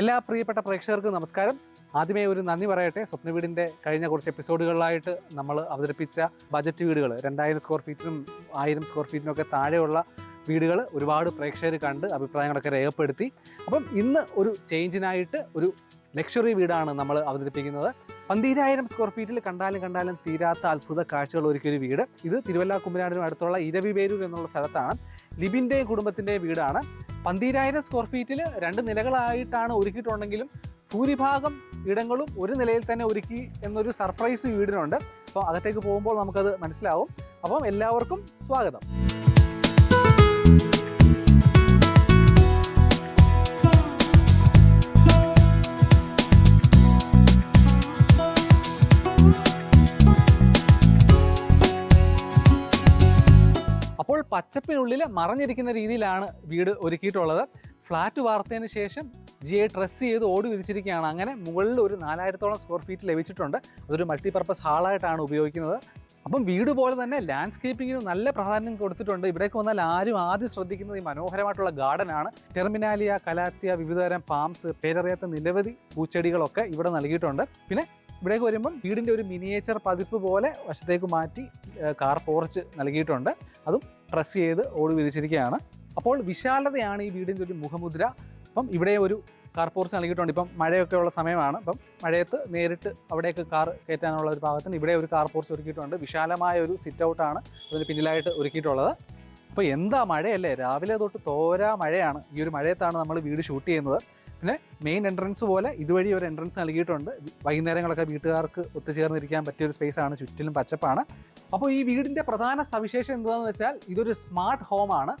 എല്ലാ പ്രിയപ്പെട്ട പ്രേക്ഷകർക്കും നമസ്കാരം. ആദ്യമേ ഒരു നന്ദി പറയട്ടെ. സ്വപ്ന വീടിന്റെ കഴിഞ്ഞ കുറച്ച് എപ്പിസോഡുകളിലായിട്ട് നമ്മൾ അവതരിപ്പിച്ച ബജറ്റ് വീടുകൾ രണ്ടായിരം സ്ക്വയർ ഫീറ്റിനും ആയിരം സ്ക്വയർ ഫീറ്റിനും ഒക്കെ താഴെയുള്ള വീടുകൾ ഒരുപാട് പ്രേക്ഷകർ കണ്ട് അഭിപ്രായങ്ങളൊക്കെ രേഖപ്പെടുത്തി. അപ്പം ഇന്ന് ഒരു ചേഞ്ചിനായിട്ട് ഒരു ലക്ഷറി വീടാണ് നമ്മൾ അവതരിപ്പിക്കുന്നത്. പന്തീരായിരം സ്ക്വയർ ഫീറ്റിൽ കണ്ടാലും കണ്ടാലും തീരാത്ത അത്ഭുത കാഴ്ചകൾ ഒരുക്കിയൊരു വീട്. ഇത് തിരുവല്ല കുമ്പനാടിനും അടുത്തുള്ള ഇരവിവേരൂർ എന്നുള്ള സ്ഥലത്താണ്. ലിബിന്റെയും കുടുംബത്തിന്റെയും വീടാണ്. പന്തീരായിരം സ്ക്വയർ ഫീറ്റിൽ രണ്ട് നിലകളായിട്ടാണ് ഒരുക്കിയിട്ടുണ്ടെങ്കിലും ഭൂരിഭാഗം ഇടങ്ങളും ഒരു നിലയിൽ തന്നെ ഒരുക്കി എന്നൊരു സർപ്രൈസ് വീടിനുണ്ട്. അപ്പോൾ അകത്തേക്ക് പോകുമ്പോൾ നമുക്കത് മനസ്സിലാവും. അപ്പം എല്ലാവർക്കും സ്വാഗതം. പച്ചപ്പിനുള്ളിൽ മറഞ്ഞിരിക്കുന്ന രീതിയിലാണ് വീട് ഒരുക്കിയിട്ടുള്ളത്. ഫ്ലാറ്റ് വാർത്തതിന് ശേഷം ജി ഐ ഡ്രസ് ചെയ്ത് ഓടി വിരിച്ചിരിക്കുകയാണ്. അങ്ങനെ മുകളിൽ ഒരു നാലായിരത്തോളം സ്ക്വയർ ഫീറ്റ് ലഭിച്ചിട്ടുണ്ട്. അതൊരു മൾട്ടിപർപ്പസ് ഹാളായിട്ടാണ് ഉപയോഗിക്കുന്നത്. അപ്പം വീട് പോലെ തന്നെ ലാൻഡ്സ്കേപ്പിങ്ങിന് നല്ല പ്രാധാന്യം കൊടുത്തിട്ടുണ്ട്. ഇവിടേക്ക് വന്നാൽ ആരും ആദ്യം ശ്രദ്ധിക്കുന്നത് ഈ മനോഹരമായിട്ടുള്ള ഗാർഡനാണ് ടെർമിനാലിയ കലാത്തിയ വിവിധതരം പാംസ് പേരറിയാത്ത നിരവധി പൂച്ചെടികളൊക്കെ ഇവിടെ നൽകിയിട്ടുണ്ട്. പിന്നെ ഇവിടേക്ക് വരുമ്പം വീടിന്റെ ഒരു മിനിയേച്ചർ പതിപ്പ് പോലെ വശത്തേക്ക് മാറ്റി കാർ പോർച്ച് നൽകിയിട്ടുണ്ട്. അതും പ്രസ് ചെയ്ത് ഓടി വിരിച്ചിരിക്കുകയാണ് അപ്പോൾ വിശാലതയാണ് ഈ വീടിന്റെ ഒരു മുഖമുദ്ര. അപ്പം ഇവിടെ ഒരു കാർ പോർച്ച് നൽകിയിട്ടുണ്ട്. ഇപ്പം മഴയൊക്കെ ഉള്ള സമയമാണ്. അപ്പം മഴയത്ത് നേരിട്ട് അവിടേക്ക് കാർ കയറ്റാനുള്ള ഒരു ഭാഗത്തിന് ഇവിടെ ഒരു കാർ പോർച്ച് ഒരുക്കിയിട്ടുണ്ട്. വിശാലമായ ഒരു സിറ്റ് ഔട്ടാണ് അതിന് പിന്നിലായിട്ട് ഒരുക്കിയിട്ടുള്ളത്. അപ്പോൾ എന്താ മഴയല്ലേ? രാവിലെ തൊട്ട് തോരാ മഴയാണ്. ഈ ഒരു മഴയത്താണ് നമ്മൾ വീട് ഷൂട്ട് ചെയ്യുന്നത്. പിന്നെ മെയിൻ എൻട്രൻസ് പോലെ ഇതുവഴി ഒരു എൻട്രൻസ് നൽകിയിട്ടുണ്ട്. വൈകുന്നേരങ്ങളൊക്കെ വീട്ടുകാർക്ക് ഒത്തുചേർന്നിരിക്കാൻ പറ്റിയ ഒരു സ്പേസ് ആണ് ചുറ്റിലും പച്ചപ്പാണ്. അപ്പോൾ ഈ വീടിന്റെ പ്രധാന സവിശേഷം എന്താണെന്ന് വെച്ചാൽ ഇതൊരു സ്മാർട്ട് ഹോം ആണ്.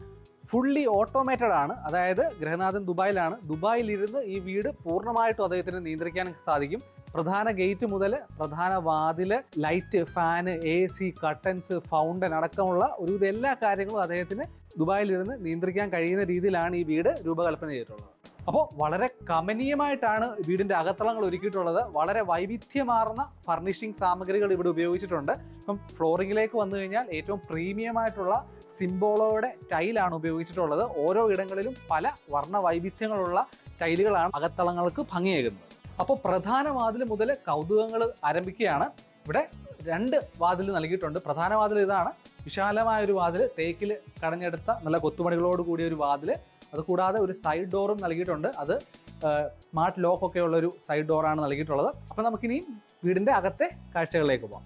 ഫുള്ളി ഓട്ടോമേറ്റഡ് ആണ്. അതായത് ഗൃഹനാഥൻ ദുബായിലാണ്. ദുബായിലിരുന്ന് ഈ വീട് പൂർണമായിട്ടും അദ്ദേഹത്തിന് നിയന്ത്രിക്കാൻ സാധിക്കും. പ്രധാന ഗേറ്റ് മുതൽ പ്രധാന വാതിൽ light fan A C curtains fountain അടക്കമുള്ള ഒരു എല്ലാ കാര്യങ്ങളും അദ്ദേഹത്തിന് ദുബായിലിരുന്ന് നിയന്ത്രിക്കാൻ കഴിയുന്ന രീതിയിലാണ് ഈ വീട് രൂപകൽപ്പന ചെയ്തിട്ടുള്ളത്. അപ്പോൾ വളരെ കമനീയമായിട്ടാണ് വീടിന്റെ അകത്തളങ്ങൾ ഒരുക്കിയിട്ടുള്ളത്. വളരെ വൈവിധ്യമാർന്ന ഫർണിഷിംഗ് സാമഗ്രികൾ ഇവിടെ ഉപയോഗിച്ചിട്ടുണ്ട്. ഇപ്പം ഫ്ലോറിങ്ങിലേക്ക് വന്നു കഴിഞ്ഞാൽ ഏറ്റവും പ്രീമിയമായിട്ടുള്ള സിംബോളോയുടെ ടൈലാണ് ഉപയോഗിച്ചിട്ടുള്ളത്. ഓരോ ഇടങ്ങളിലും പല വർണ വൈവിധ്യങ്ങളുള്ള ടൈലുകളാണ് അകത്തളങ്ങൾക്ക് ഭംഗിയേകുന്നത്. അപ്പോൾ പ്രധാന വാതിൽ മുതൽ കൗതുകങ്ങൾ ആരംഭിക്കുകയാണ്. ഇവിടെ രണ്ട് വാതിൽ നൽകിയിട്ടുണ്ട്. പ്രധാന വാതിൽ ഇതാണ്. വിശാലമായ ഒരു വാതിൽ തേക്കിൽ കടഞ്ഞെടുത്ത നല്ല കൊത്തുപണികളോട് കൂടിയ ഒരു വാതിൽ അതുകൂടാതെ ഒരു സൈഡ് ഡോറും നൽകിയിട്ടുണ്ട്. അത് സ്മാർട്ട് ലോക്ക് ഒക്കെ ഉള്ള ഒരു സൈഡ് ഡോറാണ് നൽകിയിട്ടുള്ളത്. അപ്പോൾ നമുക്കിനി വീടിന്റെ അകത്തെ കാഴ്ചകളിലേക്ക് പോകാം.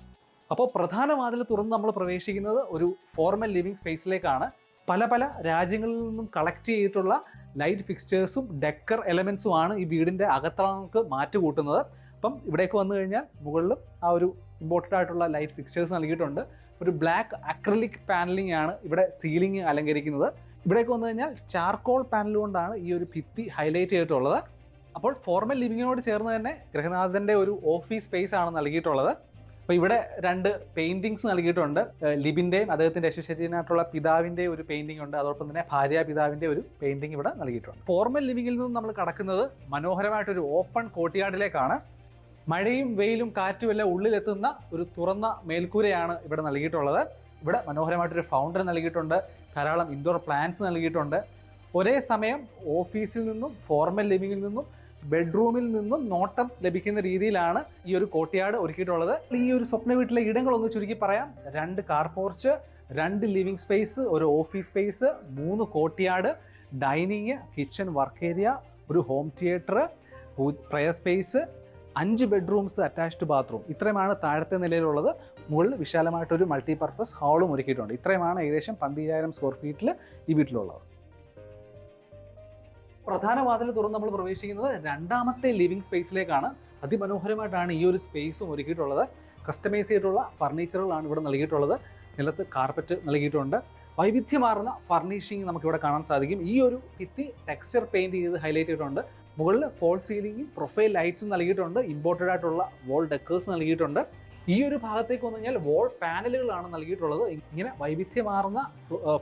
അപ്പോൾ പ്രധാന വാതിൽ തുറന്ന് നമ്മൾ പ്രവേശിക്കുന്നത് ഒരു ഫോർമൽ ലിവിംഗ് സ്പേസിലേക്കാണ് പല പല രാജ്യങ്ങളിൽ നിന്നും കളക്ട് ചെയ്തിട്ടുള്ള ലൈറ്റ് ഫിക്സ്ചേഴ്സും ഡെക്കർ എലമെൻസും ആണ് ഈ വീടിന്റെ അകത്തളങ്ങൾക്ക് മാറ്റുകൂട്ടുന്നത്. അപ്പം ഇവിടേക്ക് വന്നു കഴിഞ്ഞാൽ മുകളിലും ആ ഒരു ഇമ്പോർട്ടന്റ് ആയിട്ടുള്ള ലൈറ്റ് ഫിക്സ്ചേഴ്സ് നൽകിയിട്ടുണ്ട്. ഒരു ബ്ലാക്ക് അക്രലിക് പാനലിംഗ് ആണ് ഇവിടെ സീലിംഗ് അലങ്കരിക്കുന്നത്. ഇവിടേക്ക് വന്നു കഴിഞ്ഞാൽ ചാർക്കോൾ പാനൽ കൊണ്ടാണ് ഈ ഒരു ഭിത്തി ഹൈലൈറ്റ് ചെയ്തിട്ടുള്ളത്. അപ്പോൾ ഫോർമൽ ലിവിങ്ങിനോട് ചേർന്ന് തന്നെ ഗൃഹനാഥന്റെ ഒരു ഓഫീസ് സ്പേസ് ആണ് നൽകിയിട്ടുള്ളത്. അപ്പോൾ ഇവിടെ രണ്ട് പെയിന്റിങ്സ് നൽകിയിട്ടുണ്ട്. ലിബിന്റെയും അദ്ദേഹത്തിന്റെ യശ്വശരീനായിട്ടുള്ള പിതാവിന്റെ ഒരു പെയിന്റിംഗ് ഉണ്ട്. അതോടൊപ്പം തന്നെ ഭാര്യ പിതാവിന്റെ ഒരു പെയിന്റിംഗ് ഇവിടെ നൽകിയിട്ടുണ്ട്. ഫോർമൽ ലിവിങ്ങിൽ നിന്നും നമ്മൾ കടക്കുന്നത് മനോഹരമായിട്ടൊരു ഓപ്പൺ കോട്ടിയാടിലേക്കാണ് മഴയും വെയിലും കാറ്റും എല്ലാം ഉള്ളിലെത്തുന്ന ഒരു തുറന്ന മേൽക്കൂരയാണ് ഇവിടെ നൽകിയിട്ടുള്ളത്. ഇവിടെ മനോഹരമായിട്ടൊരു ഫൗണ്ടൻ നൽകിയിട്ടുണ്ട്. ധാരാളം ഇൻഡോർ പ്ലാന്റ്സ് നൽകിയിട്ടുണ്ട്. ഒരേ സമയം ഓഫീസിൽ നിന്നും ഫോർമൽ ലിവിങ്ങിൽ നിന്നും ബെഡ്റൂമിൽ നിന്നും നോട്ടം ലഭിക്കുന്ന രീതിയിലാണ് ഈ ഒരു കോട്ടിയാട് ഒരുക്കിയിട്ടുള്ളത്. ഈ ഒരു സ്വപ്ന വീട്ടിലെ ഇടങ്ങളൊന്ന് ചുരുക്കി പറയാം. രണ്ട് കാർ പോർച്ച് രണ്ട് ലിവിംഗ് സ്പേസ് ഒരു ഓഫീസ് സ്പേസ് മൂന്ന് കോട്ടിയാട് ഡൈനിങ് കിച്ചൺ വർക്ക് ഏരിയ ഒരു ഹോം തിയേറ്റർ പ്രയർ സ്പേസ് അഞ്ച് ബെഡ്റൂംസ് അറ്റാച്ച്ഡ് ബാത്റൂം ഇത്രയുമാണ് താഴത്തെ നിലയിലുള്ളത്. മുകളിൽ വിശാലമായിട്ടൊരു മൾട്ടിപർപ്പസ് ഹാളും ഒരുക്കിയിട്ടുണ്ട്. ഇത്രയുമാണ് ഏകദേശം പന്തിരായിരം സ്ക്വയർ ഫീറ്റിൽ ഈ വീട്ടിലുള്ളത്. പ്രധാന വാതിൽ തുറന്ന് നമ്മൾ പ്രവേശിക്കുന്നത് രണ്ടാമത്തെ ലിവിംഗ് സ്പേസിലേക്കാണ് അതിമനോഹരമായിട്ടാണ് ഈ ഒരു സ്പേസും ഒരുക്കിയിട്ടുള്ളത്. കസ്റ്റമൈസ് ചെയ്തിട്ടുള്ള ഫർണിച്ചറുകളാണ് ഇവിടെ നൽകിയിട്ടുള്ളത്. നിലത്ത് കാർപ്പറ്റ് നൽകിയിട്ടുണ്ട്. വൈവിധ്യമാർന്ന ഫർണിഷിംഗ് നമുക്കിവിടെ കാണാൻ സാധിക്കും. ഈ ഒരു ഭിത്തി ടെക്സ്ചർ പെയിന്റ് ചെയ്ത് ഹൈലൈറ്റ് ചെയ്തിട്ടുണ്ട്. മുകളിൽ ഫോൾ സീലിംഗും പ്രൊഫൈൽ ലൈറ്റ്സും നൽകിയിട്ടുണ്ട്. ഇമ്പോർട്ടഡ് ആയിട്ടുള്ള വോൾ ഡെക്കേഴ്സ് നൽകിയിട്ടുണ്ട്. ഈ ഒരു ഭാഗത്തേക്ക് വന്നു കഴിഞ്ഞാൽ വോൾ പാനലുകളാണ് നൽകിയിട്ടുള്ളത്. ഇങ്ങനെ വൈവിധ്യമാർന്ന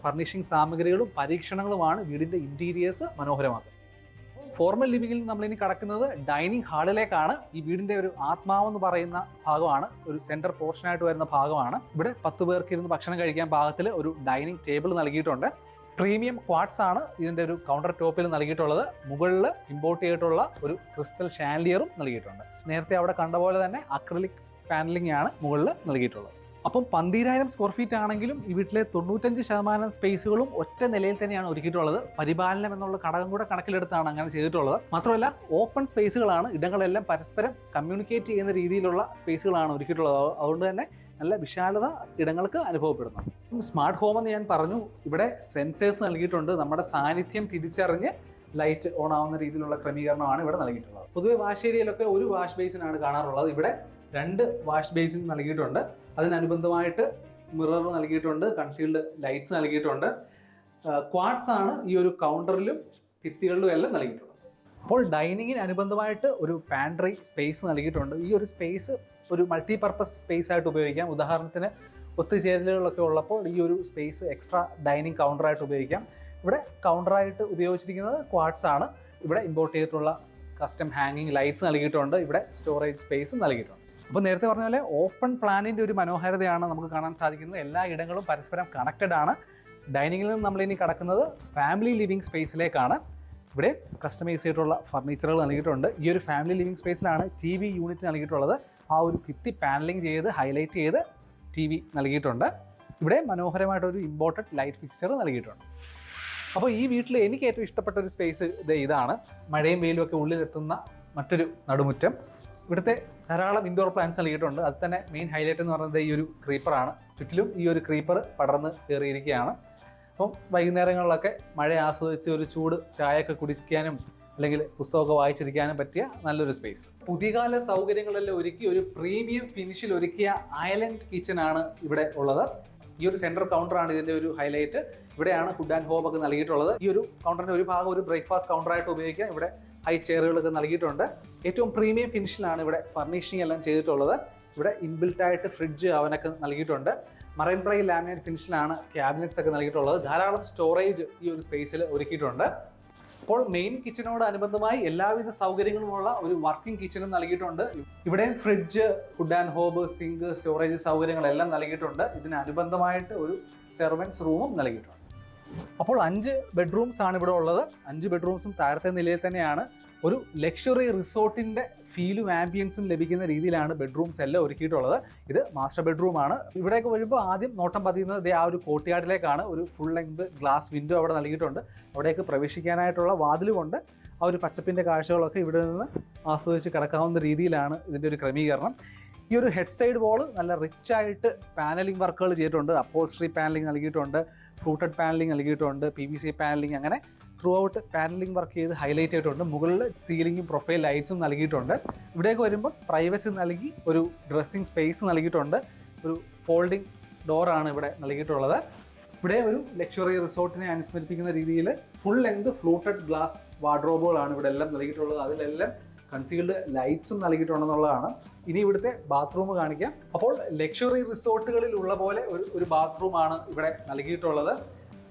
ഫർണിഷിംഗ് സാമഗ്രികളും പരീക്ഷണങ്ങളുമാണ് വീടിന്റെ ഇന്റീരിയേഴ്സ് മനോഹരമാക്കുന്നത്. ഫോർമൽ ലിവിംഗിൽ നമ്മൾ ഇനി കടക്കുന്നത് ഡൈനിങ് ഹാളിലേക്കാണ് ഈ വീടിന്റെ ഒരു ആത്മാവെന്ന് പറയുന്ന ഭാഗമാണ്. ഒരു സെന്റർ പോർഷനായിട്ട് വരുന്ന ഭാഗമാണ്. ഇവിടെ പത്ത് പേർക്ക് ഇരുന്ന് ഭക്ഷണം കഴിക്കാൻ ഭാഗത്തിൽ ഒരു ഡൈനിങ് ടേബിൾ നൽകിയിട്ടുണ്ട്. പ്രീമിയം ക്വാർട്സ് ആണ് ഇതിന്റെ ഒരു കൗണ്ടർ ടോപ്പിൽ നൽകിയിട്ടുള്ളത്. മുകളിൽ ഇമ്പോർട്ട് ചെയ്തിട്ടുള്ള ഒരു ക്രിസ്റ്റൽ ഷാൻഡിയറും നൽകിയിട്ടുണ്ട്. നേരത്തെ അവിടെ കണ്ട പോലെ തന്നെ അക്രലിക് പാനലിംഗ് ആണ് മുകളിൽ നൽകിയിട്ടുള്ളത്. അപ്പം പന്തീരായിരം സ്ക്വയർ ഫീറ്റ് ആണെങ്കിലും ഈ വീട്ടിലെ തൊണ്ണൂറ്റഞ്ച് ശതമാനം സ്പേസുകളും ഒറ്റ നിലയിൽ തന്നെയാണ് ഒരുക്കിയിട്ടുള്ളത്. പരിപാലനം എന്നുള്ള ഘടകം കൂടെ കണക്കിലെടുത്താണ് അങ്ങനെ ചെയ്തിട്ടുള്ളത്. മാത്രമല്ല ഓപ്പൺ സ്പേസുകളാണ് ഇടങ്ങളെല്ലാം പരസ്പരം കമ്മ്യൂണിക്കേറ്റ് ചെയ്യുന്ന രീതിയിലുള്ള സ്പേസുകളാണ് ഒരുക്കിയിട്ടുള്ളത്. അതുകൊണ്ട് തന്നെ നല്ല വിശാലത ഇടങ്ങൾക്ക് അനുഭവപ്പെടുന്നു. സ്മാർട്ട് ഹോം എന്ന് ഞാൻ പറഞ്ഞു ഇവിടെ സെൻസേഴ്സ് നൽകിയിട്ടുണ്ട്. നമ്മുടെ സാന്നിധ്യം തിരിച്ചറിഞ്ഞ് ലൈറ്റ് ഓൺ ആവുന്ന രീതിയിലുള്ള ക്രമീകരണമാണ് ഇവിടെ നൽകിയിട്ടുള്ളത്. പൊതുവെ വാഷ് ഏരിയയിലൊക്കെ ഒരു വാഷ് ബേസിനാണ് കാണാറുള്ളത്. ഇവിടെ രണ്ട് വാഷ് ബേസിൻ നൽകിയിട്ടുണ്ട്. അതിനനുബന്ധമായിട്ട് മിറർ നൽകിയിട്ടുണ്ട് കൺസീൽഡ് ലൈറ്റ്സ് നൽകിയിട്ടുണ്ട്. ക്വാഡ്സ് ആണ് ഈ ഒരു കൗണ്ടറിലും ഭിത്തികളിലും എല്ലാം നൽകിയിട്ടുള്ളത്. അപ്പോൾ ഡൈനിങ്ങിന് അനുബന്ധമായിട്ട് ഒരു പാൻട്രി സ്പേസ് നൽകിയിട്ടുണ്ട്. ഈ ഒരു സ്പേസ് ഒരു മൾട്ടി പർപ്പസ് സ്പേസ് ആയിട്ട് ഉപയോഗിക്കാം. ഉദാഹരണത്തിന് ഒത്തുചേരലുകളൊക്കെ ഉള്ളപ്പോൾ ഈ ഒരു സ്പേസ് എക്സ്ട്രാ ഡൈനിങ് കൗണ്ടറായിട്ട് ഉപയോഗിക്കാം. ഇവിടെ കൗണ്ടറായിട്ട് ഉപയോഗിച്ചിരിക്കുന്നത് ക്വാഡ്സ് ആണ്. ഇവിടെ ഇമ്പോർട്ട് ചെയ്തിട്ടുള്ള കസ്റ്റം ഹാങ്ങിങ് ലൈറ്റ്സ് നൽകിയിട്ടുണ്ട്. ഇവിടെ സ്റ്റോറേജ് സ്പേസും നൽകിയിട്ടുണ്ട്. അപ്പോൾ നേരത്തെ പറഞ്ഞ പോലെ ഓപ്പൺ പ്ലാനിന്റെ ഒരു മനോഹാരിതയാണ് നമുക്ക് കാണാൻ സാധിക്കുന്നത്. എല്ലാ ഇടങ്ങളും പരസ്പരം കണക്റ്റഡ് ആണ്. ഡൈനിങ്ങിൽ നിന്ന് നമ്മൾ ഇനി കടക്കുന്നത് ഫാമിലി ലിവിങ് സ്പേസിലേക്കാണ് ഇവിടെ കസ്റ്റമൈസ് ചെയ്തിട്ടുള്ള ഫർണിച്ചറുകൾ നൽകിയിട്ടുണ്ട്. ഈ ഒരു ഫാമിലി ലിവിംഗ് സ്പേസിലാണ് ടി വി യൂണിറ്റ് നൽകിയിട്ടുള്ളത്. ആ ഒരു ഭിത്തി പാനലിംഗ് ചെയ്ത് ഹൈലൈറ്റ് ചെയ്ത് ടി വി നൽകിയിട്ടുണ്ട്. ഇവിടെ മനോഹരമായിട്ടൊരു ഇമ്പോർട്ടഡ് ലൈറ്റ് ഫിക്ചർ നൽകിയിട്ടുണ്ട്. അപ്പോൾ ഈ വീട്ടിൽ എനിക്ക് ഏറ്റവും ഇഷ്ടപ്പെട്ട ഒരു സ്പേസ് ഇത് ഇതാണ്. മഴയും വെയിലും ഒക്കെ ഉള്ളിലെത്തുന്ന മറ്റൊരു നടുമുറ്റം. ഇവിടുത്തെ ധാരാളം ഇൻഡോർ പ്ലാന്റ്സ് നൽകിയിട്ടുണ്ട്. അത് തന്നെ മെയിൻ ഹൈലൈറ്റ് എന്ന് പറയുന്നത് ഈ ഒരു ക്രീപ്പറാണ് ചുറ്റിലും ഈ ഒരു ക്രീപ്പർ പടർന്ന് കയറിയിരിക്കുകയാണ് അപ്പം വൈകുന്നേരങ്ങളിലൊക്കെ മഴ ആസ്വദിച്ച് ഒരു ചൂട് ചായയൊക്കെ കുടിക്കാനും അല്ലെങ്കിൽ പുസ്തകമൊക്കെ വായിച്ചിരിക്കാനും പറ്റിയ നല്ലൊരു സ്പേസ് പുതിയകാല സൗകര്യങ്ങളെല്ലാം ഒരുക്കി ഒരു പ്രീമിയം ഫിനിഷിൽ ഒരുക്കിയ ഐലൻഡ് കിച്ചൺ ആണ് ഇവിടെ ഉള്ളത്. ഈ ഒരു സെന്റർ കൗണ്ടർ ആണ് ഇതിന്റെ ഒരു ഹൈലൈറ്റ് ഇവിടെയാണ് ഫുഡ് ആൻഡ് ഹോം ഒക്കെ നൽകിയിട്ടുള്ളത്. ഈ ഒരു കൗണ്ടറിന്റെ ഒരു ഭാഗം ഒരു ബ്രേക്ക്ഫാസ്റ്റ് കൗണ്ടറായിട്ട് ഉപയോഗിക്കാം. ഇവിടെ ഹൈ ചെയറുകളൊക്കെ നൽകിയിട്ടുണ്ട്. ഏറ്റവും പ്രീമിയം ഫിനിഷിലാണ് ഇവിടെ ഫർണിഷിംഗ് എല്ലാം ചെയ്തിട്ടുള്ളത്. ഇവിടെ ഇൻബിൽറ്റ് ആയിട്ട് ഫ്രിഡ്ജ് അവനൊക്കെ നൽകിയിട്ടുണ്ട്. മറൈൻ പ്ലൈ ലാമിനേറ്റ് ഫിനിഷിലാണ് ക്യാബിനറ്റ്സ് ഒക്കെ നൽകിയിട്ടുള്ളത്. ധാരാളം സ്റ്റോറേജ് ഈ ഒരു സ്പേസിൽ ഒരുക്കിയിട്ടുണ്ട്. അപ്പോൾ മെയിൻ കിച്ചനോട് അനുബന്ധമായി എല്ലാവിധ സൗകര്യങ്ങളുമുള്ള ഒരു വർക്കിംഗ് കിച്ചനും നൽകിയിട്ടുണ്ട്. ഇവിടെയും fridge hood and hob sink storage സൗകര്യങ്ങളെല്ലാം നൽകിയിട്ടുണ്ട്. ഇതിന് അനുബന്ധമായിട്ട് ഒരു സെർവൻസ് റൂമും നൽകിയിട്ടുണ്ട്. അപ്പോൾ അഞ്ച് ബെഡ്റൂംസ് ആണ് ഇവിടെ ഉള്ളത്. അഞ്ച് ബെഡ്റൂംസും താഴത്തെ നിലയിൽ തന്നെയാണ്. ഒരു ലക്ഷറി റിസോർട്ടിന്റെ ഫീലും ആംബിയൻസും ലഭിക്കുന്ന രീതിയിലാണ് ബെഡ്റൂംസ് എല്ലാം ഒരുക്കിയിട്ടുള്ളത്. ഇത് മാസ്റ്റർ ബെഡ്റൂം ആണ്. ഇവിടേക്ക് വരുമ്പോൾ ആദ്യം നോട്ടം പതിയുന്നത് ആ ഒരു കോട്ടിയാടിലേക്കാണ് ഒരു ഫുൾ ലെങ്ത് ഗ്ലാസ് വിൻഡോ അവിടെ നൽകിയിട്ടുണ്ട്. അവിടേക്ക് പ്രവേശിക്കാനായിട്ടുള്ള വാതിലുമുണ്ട് ആ ഒരു പച്ചപ്പിന്റെ കാഴ്ചകളൊക്കെ ഇവിടെ നിന്ന് ആസ്വദിച്ച് കിടക്കാവുന്ന രീതിയിലാണ് ഇതിന്റെ ഒരു ക്രമീകരണം. ഈ ഒരു ഹെഡ് സൈഡ് വോൾ നല്ല റിച്ച് ആയിട്ട് പാനലിംഗ് വർക്കുകൾ ചെയ്തിട്ടുണ്ട്. അപ്പോൾസ്ട്രി പാനലിംഗ് നൽകിയിട്ടുണ്ട് ഫ്രൂട്ടഡ് പാനലിംഗ് നൽകിയിട്ടുണ്ട് പി വി സി പാനലിംഗ് അങ്ങനെ ത്രൂ ഔട്ട് പാനലിംഗ് വർക്ക് ചെയ്ത് ഹൈലൈറ്റ് ചെയ്തിട്ടുണ്ട്. മുകളിൽ സീലിംഗും പ്രൊഫൈൽ ലൈറ്റ്സും നൽകിയിട്ടുണ്ട്. ഇവിടേക്ക് വരുമ്പോൾ പ്രൈവസി നൽകി ഒരു ഡ്രസ്സിംഗ് സ്പേസ് നൽകിയിട്ടുണ്ട്. ഒരു ഫോൾഡിംഗ് ഡോറാണ് ഇവിടെ നൽകിയിട്ടുള്ളത്. ഇവിടെ ഒരു ലക്ഷറി റിസോർട്ടിനെ അനുസ്മരിപ്പിക്കുന്ന രീതിയിൽ ഫുൾ ലെങ്ത് ഫ്ലൂട്ടഡ് ഗ്ലാസ് വാർഡ്രോബുകളാണ് ഇവിടെ എല്ലാം നൽകിയിട്ടുള്ളത്. അതിലെല്ലാം കൺസീൽഡ് ലൈറ്റ്സും നൽകിയിട്ടുണ്ടെന്നുള്ളതാണ്. ഇനി ഇവിടുത്തെ ബാത്റൂം കാണിക്കാം. അപ്പോൾ ലക്ഷറി റിസോർട്ടുകളിൽ ഉള്ള പോലെ ഒരു ഒരു ബാത്റൂമാണ് ഇവിടെ നൽകിയിട്ടുള്ളത്.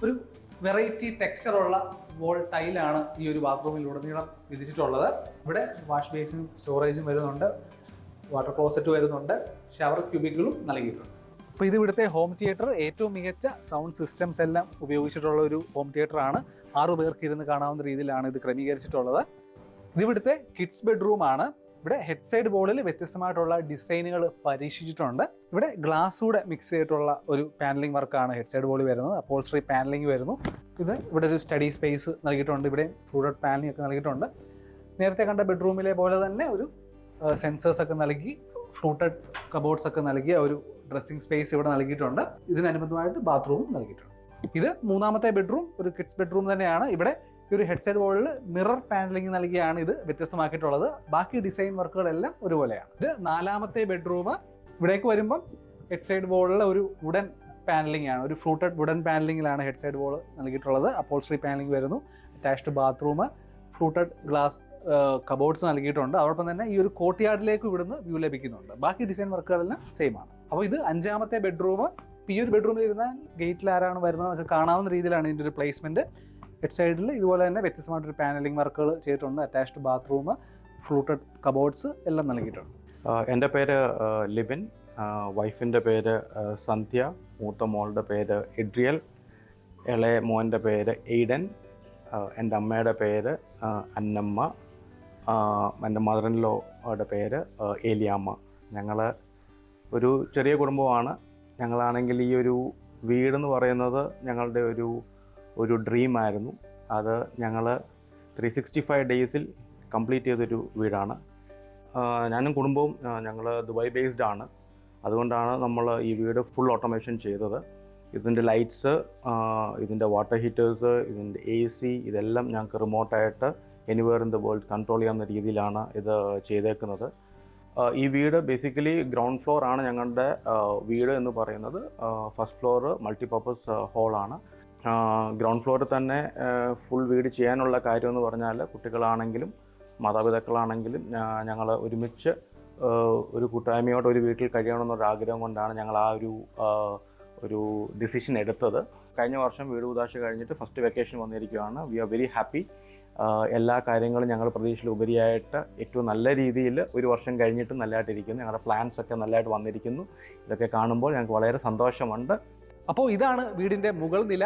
ഒരു വെറൈറ്റി ടെക്സ്ചറുള്ള വോൾ ടൈലാണ് ഈ ഒരു ബാത്റൂമിൽ ഉടനീളം വിധിച്ചിട്ടുള്ളത്. ഇവിടെ വാഷ് ബേസിനും സ്റ്റോറേജും വരുന്നുണ്ട് വാട്ടർ ക്ലോസറ്റ് വരുന്നുണ്ട് ഷവർ ക്യൂബിക്കുകളും നൽകിയിട്ടുണ്ട്. അപ്പോൾ ഇത് ഇവിടുത്തെ ഹോം തിയേറ്റർ. ഏറ്റവും മികച്ച സൗണ്ട് സിസ്റ്റംസ് എല്ലാം ഉപയോഗിച്ചിട്ടുള്ള ഒരു ഹോം തിയേറ്റർ ആണ് ആറു പേർക്ക് ഇരുന്ന് കാണാവുന്ന രീതിയിലാണ് ഇത് ക്രമീകരിച്ചിട്ടുള്ളത്. ഇത് ഇവിടുത്തെ കിഡ്സ് ബെഡ്റൂം ആണ് ഇവിടെ ഹെഡ് സൈഡ് ബോളിൽ വ്യത്യസ്തമായിട്ടുള്ള ഡിസൈനുകൾ പരീക്ഷിച്ചിട്ടുണ്ട്. ഇവിടെ ഗ്ലാസ് കൂടെ മിക്സ് ചെയ്തിട്ടുള്ള ഒരു പാനലിംഗ് വർക്കാണ് ഹെഡ് സൈഡ് ബോളിൽ വരുന്നത്. അപ്പോൾസ്ട്രി പാനലിംഗ് വരുന്നു. ഇത് ഇവിടെ ഒരു സ്റ്റഡി സ്പേസ് നൽകിയിട്ടുണ്ട്. ഇവിടെ ഫ്ലൂഡഡ് പാനലിംഗ് ഒക്കെ നൽകിയിട്ടുണ്ട്. നേരത്തെ കണ്ട ബെഡ്റൂമിലെ പോലെ തന്നെ ഒരു സെൻസേഴ്സ് ഒക്കെ നൽകി ഫ്ലൂട്ടഡ് കബോർഡ്സ് ഒക്കെ നൽകിയ ഒരു ഡ്രസ്സിംഗ് സ്പേസ് ഇവിടെ നൽകിയിട്ടുണ്ട്. ഇതിനനുബന്ധമായിട്ട് ബാത്റൂമും നൽകിയിട്ടുണ്ട്. ഇത് മൂന്നാമത്തെ ബെഡ്റൂം ഒരു കിഡ്സ് ബെഡ്റൂം തന്നെയാണ്. ഇവിടെ ഈ ഒരു ഹെഡ്സെറ്റ് ബോർഡിൽ മിറർ പാനലിംഗ് നൽകിയാണ് ഇത് വ്യത്യസ്തമാക്കിയിട്ടുള്ളത്. ബാക്കി ഡിസൈൻ വർക്കുകളെല്ലാം ഒരുപോലെയാണ്. ഇത് നാലാമത്തെ ബെഡ്റൂം ഇവിടേക്ക് വരുമ്പം ഹെഡ്സൈഡ് സൈഡ് ഒരു വുഡൻ പാനലിംഗ് ആണ്. ഒരു ഫ്രൂട്ടഡ് വുഡൻ പാനലിംഗിലാണ് ഹെഡ്സൈഡ് ബോൾ നൽകിയിട്ടുള്ളത്. അപ്പോൾസ്ട്രി പാനലിംഗ് വരുന്നു. Attached bathroom fluted glass cupboards നൽകിയിട്ടുണ്ട്. അതോടൊപ്പം തന്നെ ഈ ഒരു കോർട്ട്യാർഡിലേക്ക് ഇവിടുന്ന് വ്യൂ ലഭിക്കുന്നുണ്ട്. ബാക്കി ഡിസൈൻ വർക്കുകളെല്ലാം സെയിം ആണ്. അപ്പോൾ ഇത് അഞ്ചാമത്തെ ബെഡ്റൂം ഈ ഒരു ബെഡ്റൂമിൽ ഇരുന്ന ഗേറ്റിൽ ആരാണ് വരുന്നത് കാണാവുന്ന രീതിയിലാണ് ഇതിന്റെ ഒരു പ്ലേസ്മെന്റ് ഹെഡ് സൈഡിൽ ഇതുപോലെ തന്നെ വ്യത്യസ്തമായിട്ടൊരു പാനലിംഗ് വർക്കുകൾ ചെയ്തിട്ടുണ്ട്. അറ്റാച്ച്ഡ് ബാത്റൂം ഫ്ലൂട്ടഡ് കബോർഡ്സ് എല്ലാം നൽകിയിട്ടുണ്ട്. എന്റെ പേര് ലിബിൻ. വൈഫിന്റെ പേര് സന്ധ്യ. മൂത്ത മോളുടെ പേര് എഡ്രിയൽ ഇളയ മോന്റെ പേര് എയ്ഡൻ എന്റെ അമ്മയുടെ പേര് അന്നമ്മ. എന്റെ മദർ ഇൻ ലോയുടെ പേര് ഏലിയാമ്മ. ഞങ്ങൾ ഒരു ചെറിയ കുടുംബമാണ്. ഞങ്ങളാണെങ്കിൽ ഈ ഒരു വീടെന്ന് പറയുന്നത് ഞങ്ങളുടെ ഒരു ഒരു ഡ്രീമായിരുന്നു അത് ഞങ്ങൾ ത്രീ സിക്സ്റ്റി ഫൈവ് ഡേയ്സിൽ കംപ്ലീറ്റ് ചെയ്തൊരു വീടാണ്. ഞാനും കുടുംബവും ഞങ്ങൾ ദുബായ് ബേസ്ഡ് ആണ്. അതുകൊണ്ടാണ് നമ്മൾ ഈ വീട് ഫുൾ ഓട്ടോമേഷൻ ചെയ്തത്. ഇതിന്റെ ലൈറ്റ്സ് ഇതിന്റെ വാട്ടർ ഹീറ്റേഴ്സ് ഇതിന്റെ എ സി ഇതെല്ലാം ഞങ്ങൾക്ക് റിമോട്ടായിട്ട് anywhere in the world control ചെയ്യാവുന്ന രീതിയിലാണ് ഇത് ചെയ്തേക്കുന്നത്. ഈ വീട് ബേസിക്കലി ഗ്രൗണ്ട് ഫ്ലോർ ആണ് ഞങ്ങളുടെ വീട് എന്ന് പറയുന്നത്. ഫസ്റ്റ് ഫ്ലോർ മൾട്ടിപർപ്പസ് ഹോളാണ് ഗ്രൗണ്ട് ഫ്ലോറിൽ തന്നെ ഫുൾ വീട് ചെയ്യാനുള്ള കാര്യം എന്ന് പറഞ്ഞാൽ കുട്ടികളാണെങ്കിലും മാതാപിതാക്കളാണെങ്കിലും ഞങ്ങൾ ഒരുമിച്ച് ഒരു കൂട്ടായ്മയോടെ ഒരു വീട്ടിൽ കഴിയണമെന്നൊരു ആഗ്രഹം കൊണ്ടാണ് ഞങ്ങൾ ആ ഒരു ഒരു ഡിസിഷൻ എടുത്തത്. കഴിഞ്ഞ വർഷം വീട് ഉദാശ കഴിഞ്ഞിട്ട് ഫസ്റ്റ് വെക്കേഷൻ വന്നിരിക്കുകയാണ് വി ആർ വെരി ഹാപ്പി എല്ലാ കാര്യങ്ങളും ഞങ്ങൾ പ്രതീക്ഷയിൽ ഉപരിയായിട്ട് ഏറ്റവും നല്ല രീതിയിൽ ഒരു വർഷം കഴിഞ്ഞിട്ട് നല്ലതായിട്ടിരിക്കുന്നു. ഞങ്ങളുടെ പ്ലാൻസ് ഒക്കെ നല്ലതായിട്ട് വന്നിരിക്കുന്നു. ഇതൊക്കെ കാണുമ്പോൾ ഞങ്ങൾക്ക് വളരെ സന്തോഷമുണ്ട്. അപ്പോൾ ഇതാണ് വീടിന്റെ മുകൾ നില.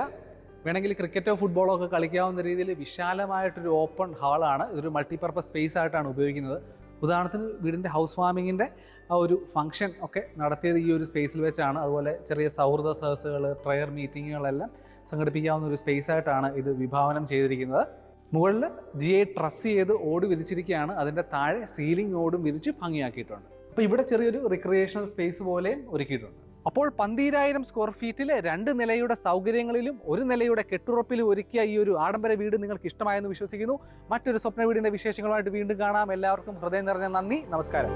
വേണമെങ്കിൽ ക്രിക്കറ്റോ ഫുട്ബോളോ ഒക്കെ കളിക്കാവുന്ന രീതിയിൽ വിശാലമായിട്ടൊരു ഓപ്പൺ ഹാളാണ്. ഇതൊരു മൾട്ടിപർപ്പസ് സ്പേസ് ആയിട്ടാണ് ഉപയോഗിക്കുന്നത്. ഉദാഹരണത്തിന് വീടിന്റെ ഹൗസ് വാമിങ്ങിന്റെ ആ ഒരു ഫംഗ്ഷൻ ഒക്കെ നടത്തിയത് ഈ ഒരു സ്പേസിൽ വെച്ചാണ്. അതുപോലെ ചെറിയ സൗഹൃദ സഹസുകൾ പ്രയർ മീറ്റിങ്ങുകളെല്ലാം സംഘടിപ്പിക്കാവുന്ന ഒരു സ്പേസ് ആയിട്ടാണ് ഇത് വിഭാവനം ചെയ്തിരിക്കുന്നത്. മുകളിൽ ജി ഐ ട്രസ് ചെയ്ത് ഓട് വിരിച്ചിരിക്കുകയാണ്. അതിന്റെ താഴെ സീലിംഗ് ഓടും വിരിച്ച് ഭംഗിയാക്കിയിട്ടുണ്ട്. അപ്പോൾ ഇവിടെ ചെറിയൊരു റിക്രിയേഷണൽ സ്പേസ് പോലെയും ഒരുക്കിയിട്ടുണ്ട്. അപ്പോൾ പന്തീരായിരം സ്ക്വയർ ഫീറ്റിലെ രണ്ട് നിലയുടെ സൗകര്യങ്ങളിലും ഒരു നിലയുടെ കെട്ടുറപ്പിലും ഒരുക്കിയ ഈ ഒരു ആഡംബര വീട് നിങ്ങൾക്ക് ഇഷ്ടമായെന്ന് വിശ്വസിക്കുന്നു. മറ്റൊരു സ്വപ്ന വീടിന്റെ വിശേഷങ്ങളുമായിട്ട് വീണ്ടും കാണാം. എല്ലാവർക്കും ഹൃദയം നിറഞ്ഞ നന്ദി. നമസ്കാരം.